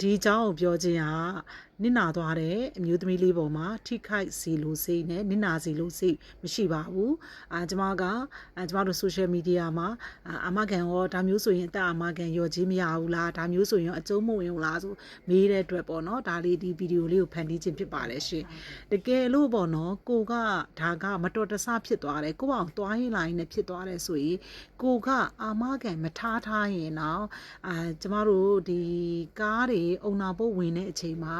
ဒီအကြောင်းကိုပြောခြင်းဟာ နစ်နာသွားတဲ့အမျိုးသမီးလေးပေါ်မှာထိခိုက်စီလို့စိတ်နဲ့နစ်နာစီလို့စိတ်မရှိပါဘူးအာကျမကအာကျမတို့ social media မှာအာအမကန်ရောဒါမျိုးဆိုရင်အသက်အမကန်ရောကြီးမရဘူးလားဒါမျိုးဆိုရင်အကျုံးမဝင်ဘူးလားဆိုမေးတဲ့အတွက်ပေါ့နော်ဒါလေးဒီဗီဒီယိုလေးကိုဖန်တီးခြင်းဖြစ်ပါတယ်ရှင်တကယ်လို့ပေါ့နော်ကိုကဒါကမတော်တဆဖြစ်သွားတယ်ကိုအောင်သွားရင်လာရင်လည်းဖြစ်သွားတယ်ဆိုရင်ကိုကအာမကန်မထားထားရင်တော့အာကျမတို့ဒီကားတွေအုံနာပုတ်ဝင်တဲ့အချိန်မှာ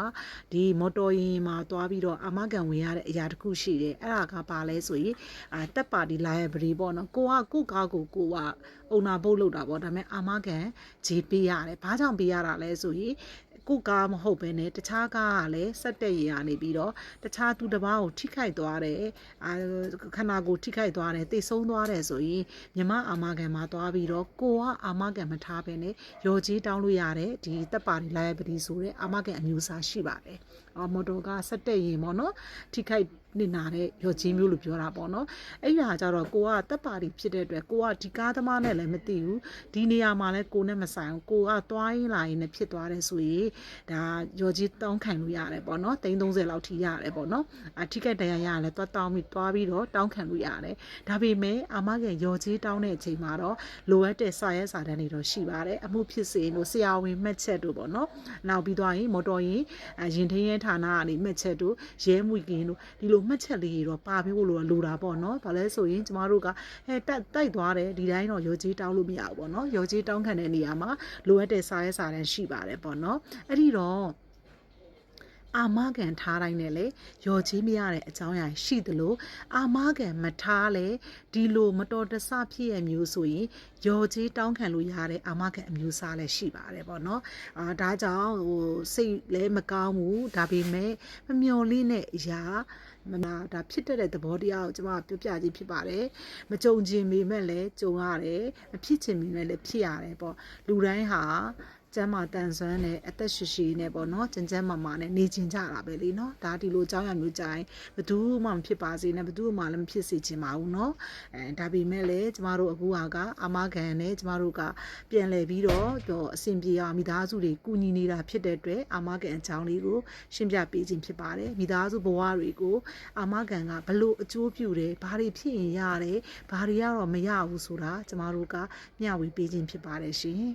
ဒီမော်တော်ယာဉ်မှာသွားပြီးတော့အာမကန်ဝင်ရတဲ့အရာတစ်ခုရှိတယ်အဲ့ဒါကပါလဲဆိုရင်အာတက်ပါတီ liability ပေါ့နော်ကိုကကိုကားကိုကိုကအုံနာပုတ်လောက်တာပေါ့ဒါပေမဲ့အာမကန်ဂျေးပေးရတယ်ဘာကြောင့်ပေးရတာလဲဆိုရင် ကိုကားမဟုတ်ဘဲနဲ့တခြားကားကလည်းစက်တက်ရည်ကနေပြီးတော့တခြားသူတစ်ပါးကိုထိခိုက်သွားတယ်အာခန္ဓာကိုယ်ထိခိုက်သွားတယ်သိဆုံးသွားတယ်ဆိုရင်မြမအာမကန်မှာသွားပြီးတော့ကိုကအာမကန်မထားဘဲနဲ့ရော်ကြီးတောင်းလို့ရတယ်ဒီတက်ပါတီ liability ဆိုတဲ့အာမကန်အမျိုးအစားရှိပါတယ်အော်မော်တော်ကစက်တက်ရင်ပေါ့နော်ထိခိုက် နေနာတဲ့ရော်ကြီးမျိုးလို့ပြောတာပေါ့နော်အဲ့ဒါကြတော့ကိုကတက်ပါတီဖြစ်တဲ့အတွက်ကိုကဒီကားသမားနဲ့လည်းမသိဘူးဒီနေရာမှာလည်းကိုနဲ့မဆိုင်ဘူးကိုကသွားရင်လာရင်လည်းဖြစ်သွားတယ်ဆိုရင်ဒါရော်ကြီးတောင်းခံလို့ရတယ်ပေါ့နော်330လောက်ထိရတယ်ပေါ့နော်အထိခိုက်တရားရရင်လည်းသွားတောင်းပြီးသွားပြီးတော့တောင်းခံလို့ရတယ်ဒါပေမဲ့အာမကန်ရော်ကြီးတောင်းတဲ့အချိန်မှာတော့လိုအပ်တဲ့စာရဲစာတမ်းတွေတော့ရှိပါတယ်အမှုဖြစ်စေလို့ဆရာဝန်မှတ်ချက်တို့ပေါ့နော်နောက်ပြီးသွားရင်မော်တော်ရင်ရင်ထင်းရဲဌာနကနေမှတ်ချက်တို့ရဲမှုကင်းတို့ဒီလိုမှတ်ချက်လေးတွေတော့ပါပေးဖို့လိုလိုတာပေါ့နော်ဘာလဲဆိုရင်ကျမတို့ကဟဲ့တက်တိုက်သွားတယ်ဒီတိုင်းတော့ရော်ကြီးတောင်းလို့မရဘူးပေါ့နော်ရော်ကြီးတောင်းခံတဲ့နေရာမှာလိုအပ်တဲ့စာရဲစာတမ်းရှိပါတယ်ပေါ့နော်အဲ့ဒီတော့အာမခံထားတိုင်းနဲ့လေရော်ကြီးမရတဲ့အကြောင်းအရာရှိသလိုအာမခံမထားလဲဒီလိုမတော်တဆဖြစ်ရမျိုးဆိုရင်ရော်ကြီးတောင်းခံလို့ရတဲ့အာမခံအမျိုးအစားလည်းရှိပါတယ်ပေါ့နော်အာဒါကြောင့်ဟိုစိတ်လည်းမကောင်းဘူးဒါပေမဲ့မမျော်လင့်တဲ့အရာ မမဒါဖြစ်တတ်တဲ့သဘောတရားကိုကျွန်မပြောပြခြင်းဖြစ်ပါတယ်မကြုံချင်ပေမဲ့လည်းကြုံရတယ်မဖြစ်ချင်ပေမဲ့လည်းဖြစ်ရတယ်ပေါ့လူတိုင်းဟာ ကျမ်းမာတန်ဆွမ်းနဲ့အသက်ရှည်ရှည်နဲ့ပေါ့နော်ကျန်းကျန်းမာမာနဲ့နေကျင်ကြတာပဲလေနော်ဒါဒီလိုအကြောင်းအရာမျိုးကြိုင်ဘသူမှမဖြစ်ပါစေနဲ့ဘသူမှလည်းမဖြစ်စေချင်ပါဘူးနော်အဲဒါပေမဲ့လည်းကျမတို့အခုဟာကအာမခံနဲ့ကျမတို့ကပြန်လည်ပြီးတော့တော့အဆင်ပြေအောင်မိသားစုတွေကူညီနေတာဖြစ်တဲ့အတွက်အာမခံအကြောင်းလေးကိုရှင်းပြပေးခြင်းဖြစ်ပါတယ်မိသားစုဘဝတွေကိုအာမခံကဘလို့အကျိုးပြုတယ်ဘာတွေဖြစ်ရင်ရတယ်ဘာတွေကတော့မရဘူးဆိုတာကျမတို့ကမျှဝေပေးခြင်းဖြစ်ပါတယ်ရှင်